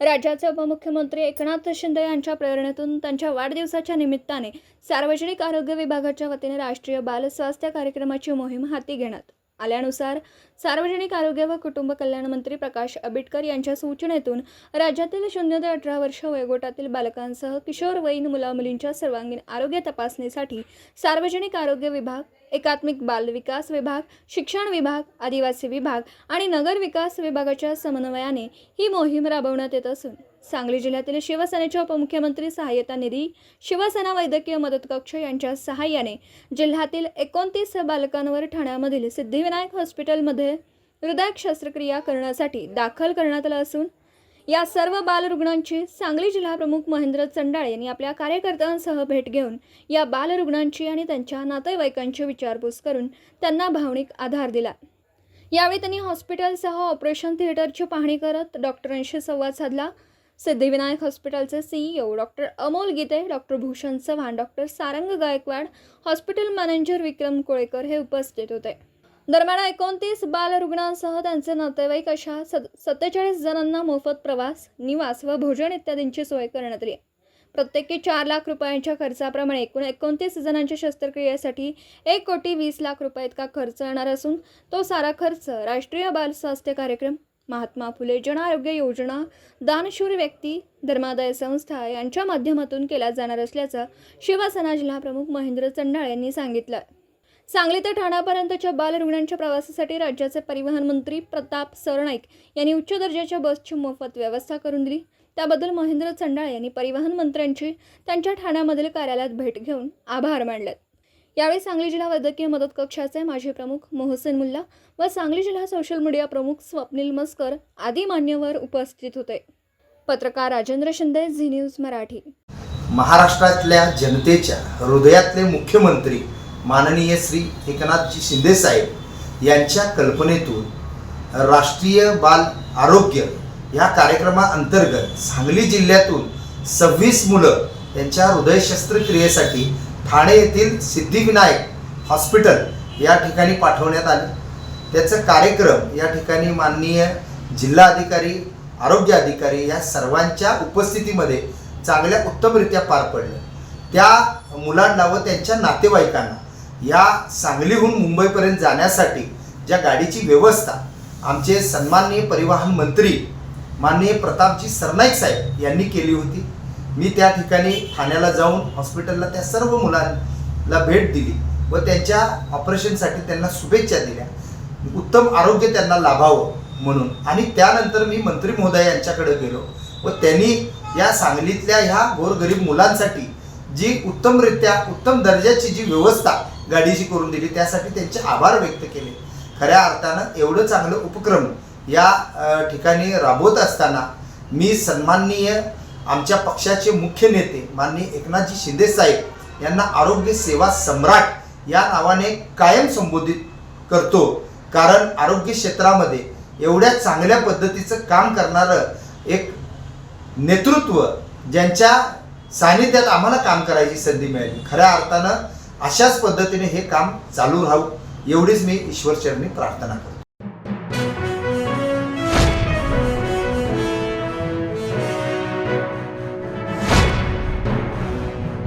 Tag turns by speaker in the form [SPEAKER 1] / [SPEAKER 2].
[SPEAKER 1] राज्याचे उपमुख्यमंत्री एकनाथ शिंदे यांच्या प्रेरणेतून त्यांच्या वाढदिवसाच्या निमित्ताने सार्वजनिक आरोग्य विभागाच्या वतीने राष्ट्रीय बाल स्वास्थ्य कार्यक्रमाची मोहीम हाती घेण्यात आल्यानुसार सार्वजनिक आरोग्य व कुटुंब कल्याण मंत्री प्रकाश आंबेडकर यांच्या सूचनेतून राज्यातील शून्य ते अठरा वर्ष वयोगटातील बालकांसह किशोरवयीन मुलामुलींच्या सर्वांगीण आरोग्य तपासणीसाठी सार्वजनिक आरोग्य विभाग एकात्मिक बाल विकास विभाग शिक्षण विभाग आदिवासी विभाग आणि नगर विकास विभागाच्या समन्वयाने ही मोहीम राबवण्यात येत असून सांगली जिल्ह्यातील शिवसेनेच्या उपमुख्यमंत्री सहाय्यता निधी शिवसेना वैद्यकीय मदत कक्ष यांच्या सहाय्याने जिल्ह्यातील एकोणतीस बालकांवर ठाण्यामधील सिद्धिविनायक हॉस्पिटलमध्ये हृदय शस्त्रक्रिया करण्यासाठी दाखल करण्यात आलं असून या सर्व बालरुग्णांची सांगली जिल्हाप्रमुख महेंद्र चंडाळे यांनी आपल्या कार्यकर्त्यांसह भेट घेऊन या बालरुग्णांची आणि त्यांच्या नातेवाईकांची विचारपूस करून त्यांना भावनिक आधार दिला. यावेळी त्यांनी हॉस्पिटलसह ऑपरेशन थिएटरची पाहणी करत डॉक्टरांशी संवाद साधला. सिद्धिविनायक हॉस्पिटलचे CEO doctor Amol Gite doctor Bhushan Chavan doctor Sarang Gaikwad hospital manager Vikram Kolekar हे उपस्थित होते. दरम्यान एकोणतीस बालरुग्णांसह त्यांचे नातेवाईक अशा सद सत्तेचाळीस जणांना मोफत प्रवास निवास व भोजन इत्यादींची सोय करण्यात आली. प्रत्येकी चार लाख रुपयांच्या खर्चाप्रमाणे एकूण एकोणतीस जणांच्या शस्त्रक्रियेसाठी एक कोटी वीस लाख रुपये इतका खर्च येणार असून तो सारा खर्च राष्ट्रीय बाल स्वास्थ्य कार्यक्रम महात्मा फुले जन आरोग्य योजना दानशूर व्यक्ती धर्मादाय संस्था यांच्या माध्यमातून केला जाणार असल्याचं शिवसेना जिल्हाप्रमुख महेंद्र चंडाळ यांनी सांगितलं. सांगली ते ठाण्यापर्यंतच्या बालरुग्णांच्या प्रवासासाठी राज्याचे परिवहन मंत्री प्रताप सरनाईक यांनी उच्च दर्जाच्या बसची मोफत व्यवस्था करून दिली. त्याबद्दल महेंद्र चंडाळ यांनी परिवहन मंत्र्यांची त्यांच्या ठाण्यामधील कार्यालयात भेट घेऊन आभार मानलेत यावेळी सांगली जिल्हा वैद्यकीय मदत कक्षाचे माजी प्रमुख मोहसेन मुल्ला व सांगली जिल्हा सोशल मीडिया प्रमुख स्वप्नील मस्कर आदी मान्यवर उपस्थित होते. पत्रकार राजेंद्र शिंदे झी न्यूज मराठी.
[SPEAKER 2] महाराष्ट्रातल्या जनतेच्या हृदयातले मुख्यमंत्री माननीय श्री एकनाथजी शिंदे साहेब यांच्या कल्पनेतून राष्ट्रीय बाल आरोग्य या कार्यक्रमाअंतर्गत सांगली जिल्ह्यातून सव्वीस मुलं त्यांच्या हृदय शस्त्रक्रियेसाठी ठाणे येथील सिद्धिविनायक हॉस्पिटल या ठिकाणी पाठवण्यात आले. त्याचं कार्यक्रम या ठिकाणी माननीय जिल्हा अधिकारी आरोग्य अधिकारी या सर्वांच्या उपस्थितीमध्ये चांगल्या उत्तमरित्या पार पडलं. त्या मुलांना व त्यांच्या नातेवाईकांना या सांगलीहून मुंबईपर्यंत जाण्यासाठी ज्या गाडीची व्यवस्था आमचे सन्माननीय परिवहन मंत्री माननीय प्रतापजी सरनाईक साहेब यांनी केली होती मी त्या ठिकाणी ठाण्याला जाऊन हॉस्पिटलला त्या सर्व मुलांना भेट दिली व त्यांच्या ऑपरेशनसाठी त्यांना शुभेच्छा दिल्या. उत्तम आरोग्य त्यांना लाभावं म्हणून. आणि त्यानंतर मी मंत्री महोदय यांच्याकडे गेलो व त्यांनी या सांगलीतल्या ह्या गोरगरीब मुलांसाठी जी उत्तमरित्या उत्तम दर्जाची जी व्यवस्था गाडीची करून दिली त्यासाठी त्यांचे आभार व्यक्त केले. खऱ्या अर्थानं एवढं चांगलं उपक्रम या ठिकाणी राबवत असताना मी सन्माननीय आमच्या पक्षाचे मुख्य नेते माननीय एकनाथजी शिंदे साहेब यांना आरोग्य सेवा सम्राट या नावाने कायम संबोधित करतो. कारण आरोग्य क्षेत्रामध्ये एवढ्या चांगल्या पद्धतीचं काम करणारं एक नेतृत्व ज्यांच्या सानिध्यात आम्हाला काम करायची संधी मिळाली. खऱ्या अर्थानं अशाच पद्धतीने हे काम चालू राहू एवढीच मी ईश्वरचरणी प्रार्थना करतो.